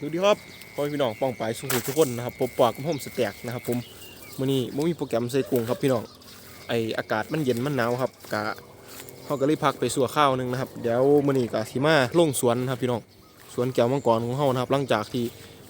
สวัสดีครับพ่อพี่น้องป้องปายสุขุมทุกคนนะครับผมปากกับผมสแต็กนะครับผมมื้อนี้บ่มีโปรแกรมใส่กรุงครับพี่น้องไออากาศมันเย็นมันหนาวครับกะเฮาก็เลยพักไปสัวข้าวหนึงนะครับเดี๋ยวมื้อนี้ก็สิมาลงสวนนะครับพี่น้องสวนแก้วมังกรของเฮานะครับ หลังจากที่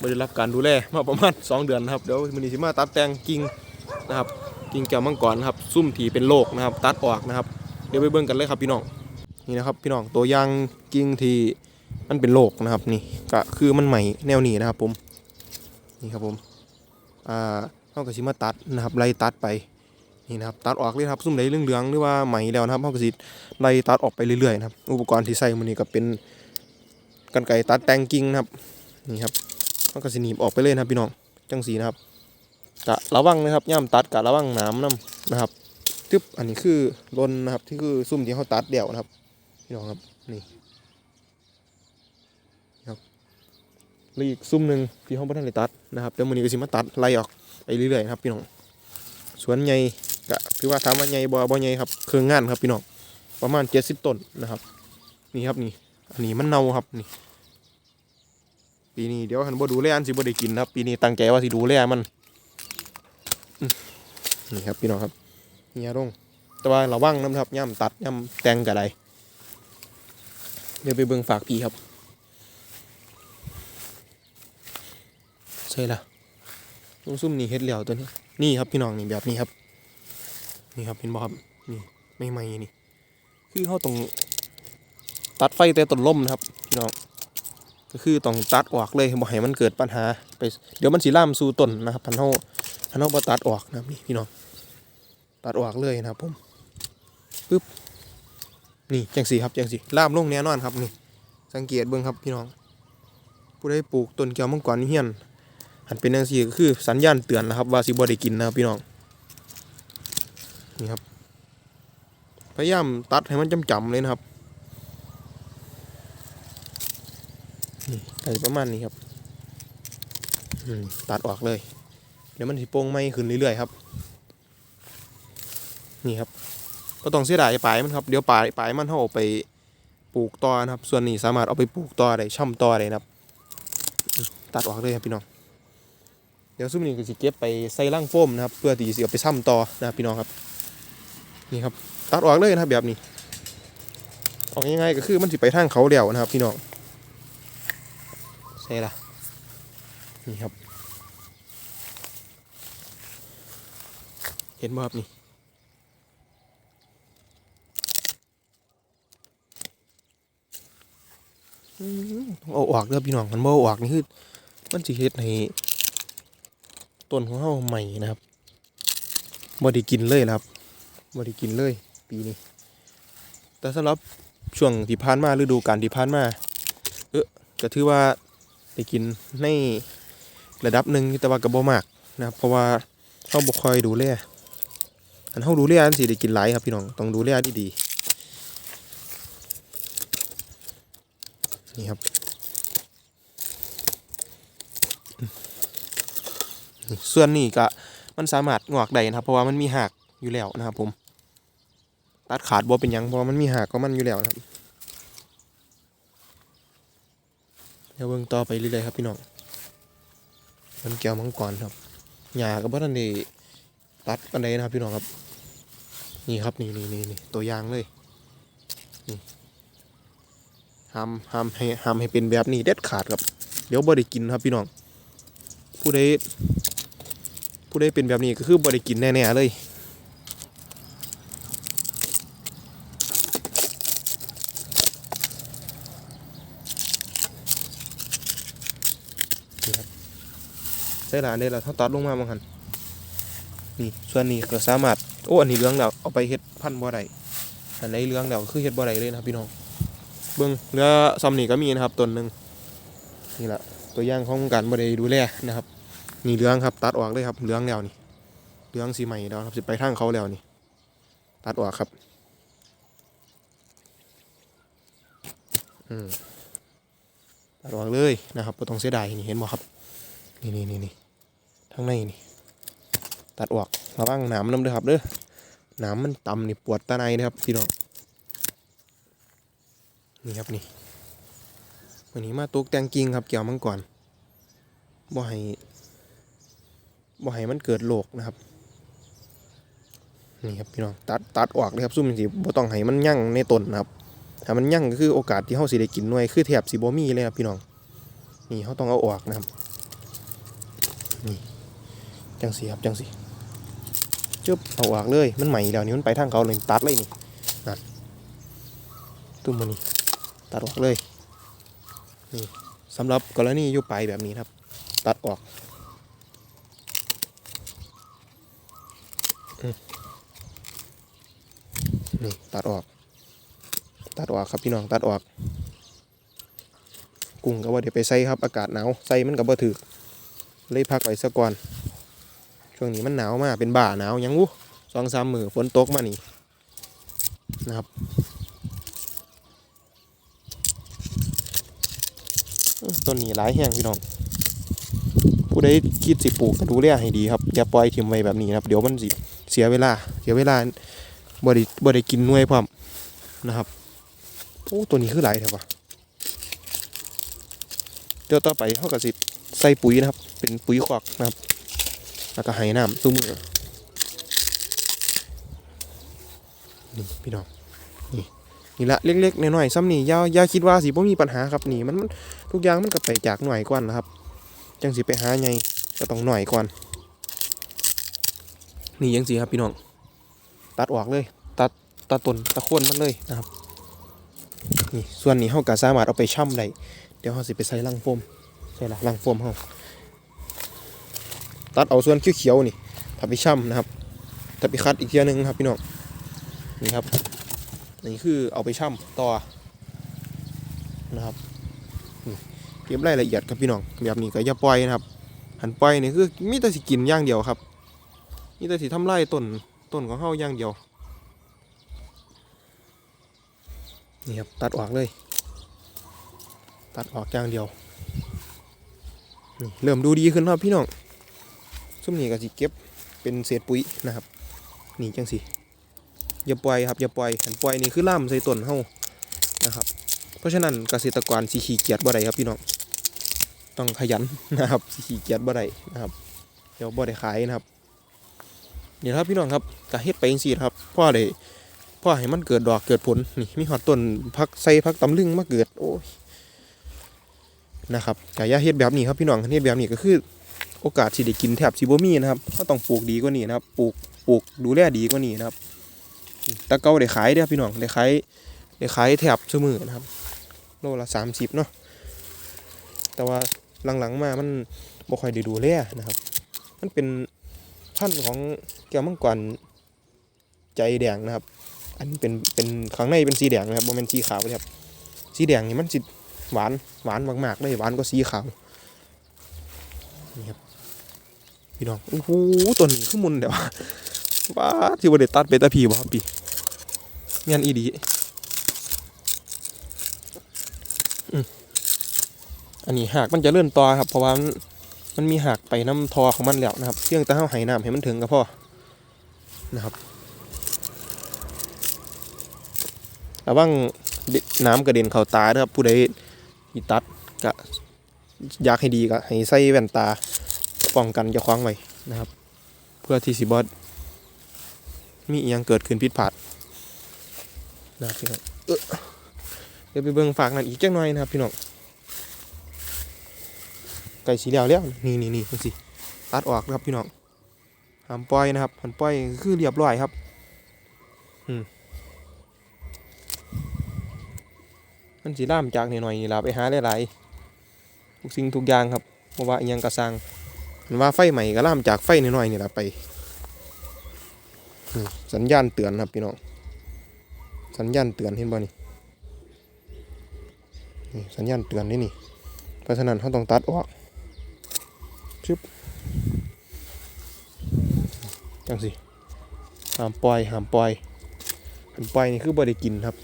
บ่ได้รับการดูแลมาประมาณ2เดือนนะครับเดี๋ยวมื้อนี้สิมาตัดแต่งกิ่งนะครับกิ่งแก้วมังกรนะครับซุ่มที่เป็นโรคนะครับ ตัดออกนะครับ เดี๋ยวไปเบิ่งกันเลยครับพี่น้องนี่นะครับพี่น้องตัวย่างกิ่งที่ มันเป็นโรคนะครับนี่ก็คือมันใหม่แนวนี้นะครับผมนี่ครับผมอ่าเขาก็สิมาตัดนะครับไล่ตัดไปนี่นะครับตัดออกเลยครับซุ่มไหนเหลืองๆหรือว่าใหม่แล้วนะครับเขาก็สิไล่ตัดออกไปเรื่อยๆนะครับอุปกรณ์ที่ใส่มันนี่ก็เป็นกรรไกรตัดแต่งกิ่งนะครับนี่ครับเขาก็สิหนีบออกไปเลยนะครับพี่น้องจังสีนะครับกะระวังนะครับย่ำตัดกะระวังหน้ำน้ำนะครับทึบอันนี้คือลนนะครับที่คือซุ่มที่เขาตัดเดี่ยวนะครับพี่น้องครับนี่ หรืออีกซุ้มหนึ่งที่ห้องพระท่านตัดนะครับเดี๋ยวมื้อนี้ก็สิมาตัดไล่ออกไปเรื่อยๆครับพี่น้องสวนใหญ่ก็คือว่าถามว่าใหญ่บ่บ่ใหญ่ครับเครื่องงานครับพี่น้องประมาณ70ต้นนะครับ นี่ครับนี่อันนี้มันเน่าครับนี่ปีนี้เดี๋ยวหันบ่ดูแลอันสิบ่ได้กินนะครับ ปีนี้ตั้งใจว่าสิดูแลมันนี่ครับพี่น้องครับเฮียลงแต่ว่าระวังนะครับย่ำตัดย่ำแตงกะไดเดี๋ยวไปเบิ่งฝากพี่ครับ ใช่ละลุงซุ่มนี่เฮ็ดเหลียวตัวนี้ นี่ครับพี่น้องนี่แบบนี้ครับ นี่ครับเห็นบ่ครับนี่ไม่ไม่นี่ คือเขาต้องตัดไฟแต่ต้นล่มนะครับพี่น้องก็คือต้องตัดออกเลยบ่ให้มันเกิดปัญหาไปเดี๋ยวมันสิล่ามสู่ต้นนะครับพันเฮาพันเฮาบ่ตัดออกนะครับนี่พี่น้องตัดออกเลยนะครับผมปึ๊บนี่จังสีครับจังสีล่ามลงแน่นอนครับนี่สังเกตเบิ่งครับพี่น้อง ผู้ใดปลูกต้นแก้วมังกรนี่เฮียน หันเป็นจังซี่ก็คือสัญญาณเตือนนะครับว่าสิบ่ได้กินนะครับพี่น้องนี่ครับ พยายามตัดให้มันจำๆเลยนะครับนี่ก็สิประมาณนี้ครับตัดออกเลย เดี๋ยวมันสิโป่งไหมขึ้นเรื่อยๆครับ นี่ครับก็ต้องเสียดายปลายมันครับเดี๋ยวปลายปลายมันเขาเอาไปปลูกต่อนะครับ ส่วนนี้สามารถเอาไปปลูกต่อได้ช่ำต่อได้นะครับ ตัดออกเลยครับพี่น้อง เดี๋ยวซุ่มนี้ก็สิเก็บไปใส่ล่างโฟมนะครับ เพื่อที่จะเอาไปซ้ำต่อนะพี่น้องครับ นี่ครับตัดออกเลยนะครับแบบนี้ ออกยังไงก็คือมันสิไปทางเขาเดี่ยวนะครับ พี่น้องใช่ละนี่ครับ เห็นบ่ครับนี่อื้อหือต้องเอาออกเด้อพี่น้องมันบ่อออกนี่คือมันสิเฮ็ดให้ ต้นของเฮาใหม่นะครับบ่ได้กินเลยนะครับบ่ได้กินเลยปีนี้ แต่สำหรับช่วงที่ผ่านมาฤดูกาลที่ผ่านมา เออก็ถือว่าได้กินในระดับหนึ่งแต่ว่าก็บ่มากนะครับเพราะว่าเฮาบ่ค่อยดูแลอันเฮาดูแลอันสิได้กินหลายครับพี่น้องต้องดูแลดีๆนี่ครับ ส่วนนี้ก็มันสามารถงอกได้นะครับ เพราะว่ามันมีหักอยู่แล้วนะครับผมตัดขาดบ่เป็นยังเพราะมันมีหักก็มันอยู่แล้วนะครับเดี๋ยวเบิ่งต่อไปเรื่อยๆครับพี่น้องมันแก้วมังกรครับหญ้าก็บ่ทันได้ตัดปานใดนะครับพี่น้องครับนี่ครับนี่นี่นี่นี่ตัวอย่างเลยนี่ห้ามห้ามให้ห้ามให้เป็นแบบนี้เด็ดขาดครับ เดี๋ยวบ่ได้กินครับพี่น้องผู้ใด ผู้ใดเป็นแบบนี้ก็คือบริกินแน่ๆเลยนี่ครับใช่ละอันนี้เราเท่าตัดลงมาบางหันนี่ส่วนนี้ก็สามารถโอ้อันนี้เหลืองแล้วเอาไปเฮ็ดพันบ่ได้อันไหนเหลืองแล้วคือเฮ็ดบ่ได้เลยนะครับพี่น้องเบิ่งเรือซอมนี่ก็มีนะครับต้นหนึ่งนี่แหละตัวอย่างของการบ่ไดดูแลนะครับ นี่เหลืองครับ ตัดออกเลยครับเหลืองแล้วนี่เหลืองสีใหม่แล้วครับสิไปทางเขาแล้วนี่ ตัดออกครับ อืมตัดออกเลยนะครับบ่ต้องเสียดายนี่เห็นบ่ครับ นี่นี่นี่นี่ทางในนี่ ตัดออกระวังหนามน้ำเด้อครับเด้อหนามมันต่ำนี่ปวดตาในนะครับพี่น้องนี่ครับนี่วันนี้มาตกแต่งกิ่งครับเกี่ยวมังกรบ่ให้ บ่ให้มันเกิดโรคนะครับนี่ครับพี่น้องตัดตัดออกเลยครับซุ่มสิบ่ต้องให้มันยั่งในต้นนะครับถ้ามันยั่งก็คือโอกาสที่เฮาสิได้กินหน่วยคือแทบสิบ่มีเลยครับพี่น้องนี่เฮาต้องเอาออกนะครับนี่จังสีครับจังสีจึ๊บเอาออกเลยมันใหม่แล้วนี่มันไปทางเขาเลยตัดเลยนี่นั่นตุ้มมันนี่ตัดออกเลยนี่สำหรับกรณีอยู่ไปแบบนี้ครับ ตัดออกอืม นี่ตัดออก ตัดออกครับพี่น้องตัดออก กุ้งก็ว่าเดี๋ยวไปใส่ครับอากาศหนาวใส่มันก็บ่ถือเลยพักไว้ซะก่อน ช่วงนี้มันหนาวมากเป็นบ่าหนาวยังวุสองสามมือฝนตกมานี่นะครับต้นนี้หลายแห้งพี่น้อง ผู้ใดคิดสิปลูกก็ดูแลให้ดีครับ อย่าปล่อยทิ้งไว้แบบนี้นะครับ เดี๋ยวมันสิเสียเวลา เสียเวลา บ่ได้บ่ได้กินหน่วยพร้อมนะครับโอ้ตัวนี้คือหลายแถวะเดี๋ยวต่อไปเขาก็สิใส่ปุ๋ยนะครับ เป็นปุ๋ยคอกนะครับ แล้วก็ให้น้ำซุมือนี่พี่น้องนี่นี่ละเล็กๆน้อยๆซ้ำนี่ย่าย่าคิดว่าสิบ่มีปัญหาครับนี่มันมันทุกอย่างมันก็ไปจากหน่วยก่อนนะครับ จังสิไปหาไงก็ต้องหน่อยก่อน นี่ยังสิครับพี่น้อง ตัดออกเลย ตัดตัดต้นตะโคนมันเลยนะครับนี่ส่วนนี้เฮาก็สามารถเอาไปช่ำได้เดี๋ยวเฮาสิไปใส่ลังโฟมใส่ละลังโฟมเฮาตัดเอาส่วนเขียวๆนี่ถ้าไปช่ำนะครับถ้าไปคัดอีกเทียหนึงครับพี่น้องนี่ครับนี่คือเอาไปช่ำต่อนะครับเก็บรายละเอียดครับพี่น้องแบบนี้ก็อย่าปล่อยนะครับหันปล่อยนี่คือมีแต่สิกินอย่างเดียวครับมีแต่สิทำลายต้น ต้นของเฮาอย่างเดียว นี่ครับตัดออกเลย ตัดออกอย่างเดียวเริ่มดูดีขึ้นครับพี่น้องซุ่มนี่ก็สิเก็บเป็นเศษปุ๋ยนะครับนี่จังสิอย่าปล่อยครับอย่าปล่อยหันปล่อยนี่คือล่ามใส่ต้นเฮานะครับเพราะฉะนั้นเกษตรกรสิขี้เกียจบ่ได้ครับพี่น้องต้องขยันนะครับสิขี้เกียจบ่ได้นะครับเดี๋ยวบ่ได้ขายนะครับ นี่ครับพี่น้องครับกะเฮ็ดไปจังซี่ครับพ่อได้พ่อให้มันเกิดดอกเกิดผลนี่มีฮอดต้นพักใส่พักตำลึงมาเกิดโอ้ยนะครับกะย่าเฮ็ดแบบนี้ครับพี่น้องเฮ็ดแบบนี้ก็คือโอกาสสิได้กินแทบสิบ่มีนะครับก็ต้องปลูกดีกว่านี้นะครับปลูกปลูกดูแลดีกว่านี้นะครับตะเกาได้ขายเด้อพี่น้องได้ขายได้ขายแทบซุมือนะครับโลละ30เนาะแต่ว่าหลังๆมามันบ่ค่อยได้ดูแลนะครับ มันเป็น พันธุ์ของแก้วมังกรใจแดงนะครับ อันเป็นเป็นข้างในเป็นสีแดงนะครับบ่แม่นสีขาวนะครับสีแดงนี่มันสิหวานหวานมากๆเลยหวานกว่าสีขาวนี่ครับพี่น้องโอ้โหต้นนี้คือมุนเดี๋ยวว่าว้าที่บ่ได้ตัดเบต้าพีบ่ครับพี่แม่นอีดีอันนี้หากมันจะเลื่อนต่อครับ เพราะว่า มันมีหากไปน้ำทอของมันแล้วนะครับเพียงแต่เฮาให้น้ำให้มันถึงก็พอนะครับระวังน้ำกระเด็นเข้าตาเด้อครับผู้ใดอีตัดก็อยากให้ดีก็ให้ใส่แว่นตาป้องกันจะคว้างไว้นะครับ เพื่อที่สิบอสมีอหยังเกิดขึ้นผิดพลาดนะครับพี่น้องเออเดี๋ยวไปเบิ่งฝากนั่นอีกจักหน่อยนะครับพี่น้อง ไก่สีเหลียวแล้วนี่นี่นี่จังสิตัดออกนะครับพี่น้องห้ามปล่อยนะครับหันปล่อยคือเรียบร้อยครับอืมมันสีล่ามจากหน่อยนี่ลาไปหาหลายๆทุกสิ่งทุกอย่างครับเพราะว่ายังกระซังมันว่าไฟใหม่ก็ล่ามจากไฟหน่อยนี่ละไปสัญญาณเตือนครับพี่น้องสัญญาณเตือนเห็นบ่นี่สัญญาณเตือนนี่นี่เพราะฉะนั้นเขาต้องตัดออก ชึบจังสิหามปล่อยหามปล่อยห้ามปล่อยนี่คือบ่ได้กินครับ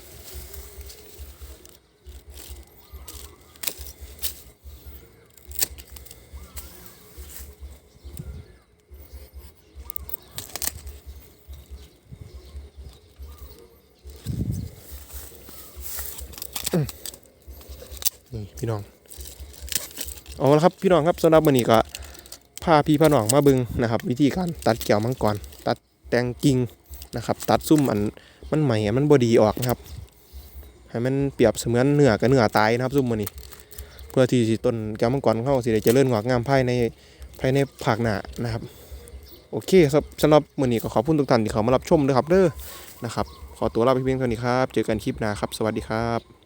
นี่พี่น้อง เอาละครับพี่น้องครับสำหรับมื้อนี้ก็ พาพี่พาน้องมาบิ่งนะครับ วิธีการตัดแก้วมังกรตัดแตงกิ่งนะครับ ตัดซุ่มอันมันใหม่มันบดีออกนะครับให้มันเปรียบเสมือนเนื้อกับเนื้อตายนะครับซุ่มมื้อนี้เพื่อที่สิต้นแก้วมังกรของเขาสิได้เจริญงอกงามภายในภายในภาคหน้านะครับ โอเคสำหรับมือนี้ก็ขอบคุณทุกท่านที่เขามารับชมด้วยครับเด้อนะครับ ขอตัวลาไปเพียงเท่านี้ครับ เจอกันคลิปหน้าครับ สวัสดีครับ